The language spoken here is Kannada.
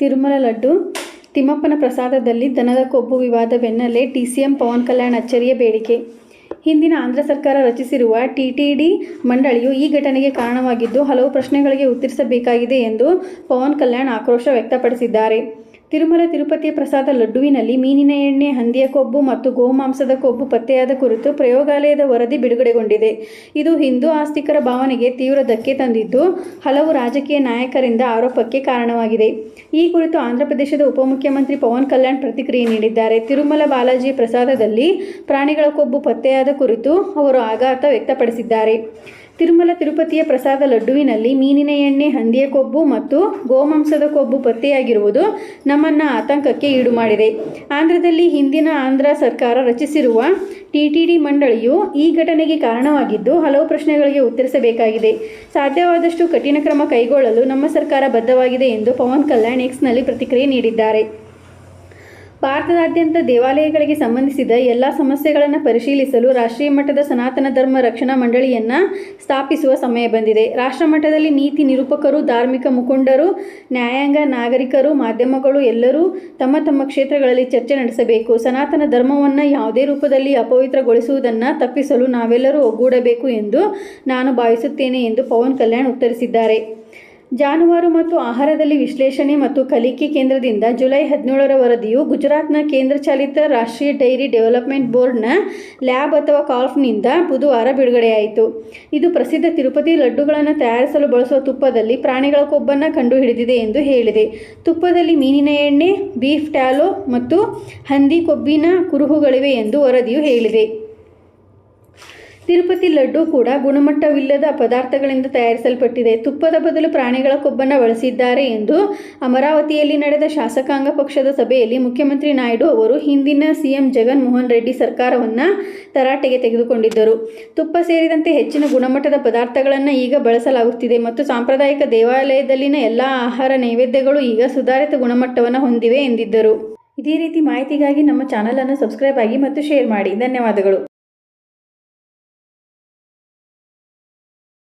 ತಿರುಮಲ ಲಡ್ಡು. ತಿಮ್ಮಪ್ಪನ ಪ್ರಸಾದದಲ್ಲಿ ದನದ ಕೊಬ್ಬು ವಿವಾದ ಬೆನ್ನಲ್ಲೇ ಟಿಸಿಎಂ ಪವನ್ ಕಲ್ಯಾಣ್ ಅಚ್ಚರಿಯ ಬೇಡಿಕೆ. ಹಿಂದಿನ ಆಂಧ್ರ ಸರ್ಕಾರ ರಚಿಸಿರುವ ಟಿಟಿಡಿ ಮಂಡಳಿಯು ಈ ಘಟನೆಗೆ ಕಾರಣವಾಗಿದ್ದು, ಹಲವು ಪ್ರಶ್ನೆಗಳಿಗೆ ಉತ್ತರಿಸಬೇಕಾಗಿದೆ ಎಂದು ಪವನ್ ಕಲ್ಯಾಣ್ ಆಕ್ರೋಶ ವ್ಯಕ್ತಪಡಿಸಿದ್ದಾರೆ. ತಿರುಮಲ ತಿರುಪತಿಯ ಪ್ರಸಾದ ಲಡ್ಡುವಿನಲ್ಲಿ ಮೀನಿನ ಎಣ್ಣೆ, ಹಂದಿಯ ಕೊಬ್ಬು ಮತ್ತು ಗೋಮಾಂಸದ ಕೊಬ್ಬು ಪತ್ತೆಯಾದ ಕುರಿತು ಪ್ರಯೋಗಾಲಯದ ವರದಿ ಬಿಡುಗಡೆಗೊಂಡಿದೆ. ಇದು ಹಿಂದೂ ಆಸ್ತಿಕರ ಭಾವನೆಗೆ ತೀವ್ರ ಧಕ್ಕೆ ತಂದಿದ್ದು, ಹಲವು ರಾಜಕೀಯ ನಾಯಕರಿಂದ ಆರೋಪಕ್ಕೆ ಕಾರಣವಾಗಿದೆ. ಈ ಕುರಿತು ಆಂಧ್ರಪ್ರದೇಶದ ಉಪಮುಖ್ಯಮಂತ್ರಿ ಪವನ್ ಕಲ್ಯಾಣ್ ಪ್ರತಿಕ್ರಿಯೆ ನೀಡಿದ್ದಾರೆ. ತಿರುಮಲ ಬಾಲಾಜಿ ಪ್ರಸಾದದಲ್ಲಿ ಪ್ರಾಣಿಗಳ ಕೊಬ್ಬು ಪತ್ತೆಯಾದ ಕುರಿತು ಅವರು ಆಘಾತ ವ್ಯಕ್ತಪಡಿಸಿದ್ದಾರೆ. ತಿರುಮಲ ತಿರುಪತಿಯ ಪ್ರಸಾದ ಲಡ್ಡುವಿನಲ್ಲಿ ಮೀನಿನ ಎಣ್ಣೆ, ಹಂದಿಯ ಕೊಬ್ಬು ಮತ್ತು ಗೋಮಾಂಸದ ಕೊಬ್ಬು ಪತ್ತೆಯಾಗಿರುವುದು ನಮ್ಮನ್ನು ಆತಂಕಕ್ಕೆ ಈಡು ಮಾಡಿದೆ ಆಂಧ್ರದಲ್ಲಿ ಹಿಂದಿನ ಆಂಧ್ರ ಸರ್ಕಾರ ರಚಿಸಿರುವ ಟಿಟಿಡಿ ಮಂಡಳಿಯು ಈ ಘಟನೆಗೆ ಕಾರಣವಾಗಿದ್ದು ಹಲವು ಪ್ರಶ್ನೆಗಳಿಗೆ ಉತ್ತರಿಸಬೇಕಾಗಿದೆ. ಸಾಧ್ಯವಾದಷ್ಟು ಕಠಿಣ ಕ್ರಮ ಕೈಗೊಳ್ಳಲು ನಮ್ಮ ಸರ್ಕಾರ ಬದ್ಧವಾಗಿದೆ ಎಂದು ಪವನ್ ಕಲ್ಯಾಣ್ ಎಕ್ಸ್ನಲ್ಲಿ ಪ್ರತಿಕ್ರಿಯೆ ನೀಡಿದ್ದಾರೆ. ಭಾರತದಾದ್ಯಂತ ದೇವಾಲಯಗಳಿಗೆ ಸಂಬಂಧಿಸಿದ ಎಲ್ಲ ಸಮಸ್ಯೆಗಳನ್ನು ಪರಿಶೀಲಿಸಲು ರಾಷ್ಟ್ರೀಯ ಮಟ್ಟದ ಸನಾತನ ಧರ್ಮ ರಕ್ಷಣಾ ಮಂಡಳಿಯನ್ನು ಸ್ಥಾಪಿಸುವ ಸಮಯ ಬಂದಿದೆ. ರಾಷ್ಟ್ರ ಮಟ್ಟದಲ್ಲಿ ನೀತಿ ನಿರೂಪಕರು, ಧಾರ್ಮಿಕ ಮುಖಂಡರು, ನ್ಯಾಯಾಂಗ ನಾಗರಿಕರು, ಮಾಧ್ಯಮಗಳು ಎಲ್ಲರೂ ತಮ್ಮ ತಮ್ಮ ಕ್ಷೇತ್ರಗಳಲ್ಲಿ ಚರ್ಚೆ ನಡೆಸಬೇಕು. ಸನಾತನ ಧರ್ಮವನ್ನು ಯಾವುದೇ ರೂಪದಲ್ಲಿ ಅಪವಿತ್ರಗೊಳಿಸುವುದನ್ನು ತಪ್ಪಿಸಲು ನಾವೆಲ್ಲರೂ ಒಗ್ಗೂಡಬೇಕು ಎಂದು ನಾನು ಭಾವಿಸುತ್ತೇನೆ ಎಂದು ಪವನ್ ಕಲ್ಯಾಣ್ ಉತ್ತರಿಸಿದ್ದಾರೆ. ಜಾನುವಾರು ಮತ್ತು ಆಹಾರದಲ್ಲಿ ವಿಶ್ಲೇಷಣೆ ಮತ್ತು ಕಲಿಕೆ ಕೇಂದ್ರದಿಂದ ಜುಲೈ ಹದಿನೇಳರ ವರದಿಯು ಗುಜರಾತ್ನ ಕೇಂದ್ರ ಚಾಲಿತ ರಾಷ್ಟ್ರೀಯ ಡೈರಿ ಡೆವಲಪ್ಮೆಂಟ್ ಬೋರ್ಡ್ನ ಲ್ಯಾಬ್ ಅಥವಾ ಕಾಲ್ಫ್ನಿಂದ ಬುಧವಾರ ಬಿಡುಗಡೆಯಾಯಿತು. ಇದು ಪ್ರಸಿದ್ಧ ತಿರುಪತಿ ಲಡ್ಡುಗಳನ್ನು ತಯಾರಿಸಲು ಬಳಸುವ ತುಪ್ಪದಲ್ಲಿ ಪ್ರಾಣಿಗಳ ಕೊಬ್ಬನ್ನು ಕಂಡುಹಿಡಿದಿದೆ ಎಂದು ಹೇಳಿದೆ. ತುಪ್ಪದಲ್ಲಿ ಮೀನಿನ ಎಣ್ಣೆ, ಬೀಫ್, ಟ್ಯಾಲೋ ಮತ್ತು ಹಂದಿ ಕೊಬ್ಬಿನ ಕುರುಹುಗಳಿವೆ ಎಂದು ವರದಿಯು ಹೇಳಿದೆ. ತಿರುಪತಿ ಲಡ್ಡು ಕೂಡ ಗುಣಮಟ್ಟವಿಲ್ಲದ ಪದಾರ್ಥಗಳಿಂದ ತಯಾರಿಸಲ್ಪಟ್ಟಿದೆ. ತುಪ್ಪದ ಬದಲು ಪ್ರಾಣಿಗಳ ಕೊಬ್ಬನ್ನು ಬಳಸಿದ್ದಾರೆ ಎಂದು ಅಮರಾವತಿಯಲ್ಲಿ ನಡೆದ ಶಾಸಕಾಂಗ ಪಕ್ಷದ ಸಭೆಯಲ್ಲಿ ಮುಖ್ಯಮಂತ್ರಿ ನಾಯ್ಡು ಅವರು ಹಿಂದಿನ ಸಿಎಂ ಜಗನ್ ಮೋಹನ್ ರೆಡ್ಡಿ ಸರ್ಕಾರವನ್ನು ತರಾಟೆಗೆ ತೆಗೆದುಕೊಂಡಿದ್ದರು. ತುಪ್ಪ ಸೇರಿದಂತೆ ಹೆಚ್ಚಿನ ಗುಣಮಟ್ಟದ ಪದಾರ್ಥಗಳನ್ನು ಈಗ ಬಳಸಲಾಗುತ್ತಿದೆ ಮತ್ತು ಸಾಂಪ್ರದಾಯಿಕ ದೇವಾಲಯದಲ್ಲಿನ ಎಲ್ಲ ಆಹಾರ ನೈವೇದ್ಯಗಳು ಈಗ ಸುಧಾರಿತ ಗುಣಮಟ್ಟವನ್ನು ಹೊಂದಿವೆ ಎಂದಿದ್ದರು. ಇದೇ ರೀತಿ ಮಾಹಿತಿಗಾಗಿ ನಮ್ಮ ಚಾನಲನ್ನು ಸಬ್ಸ್ಕ್ರೈಬ್ ಆಗಿ ಮತ್ತು ಶೇರ್ ಮಾಡಿ. ಧನ್ಯವಾದಗಳು.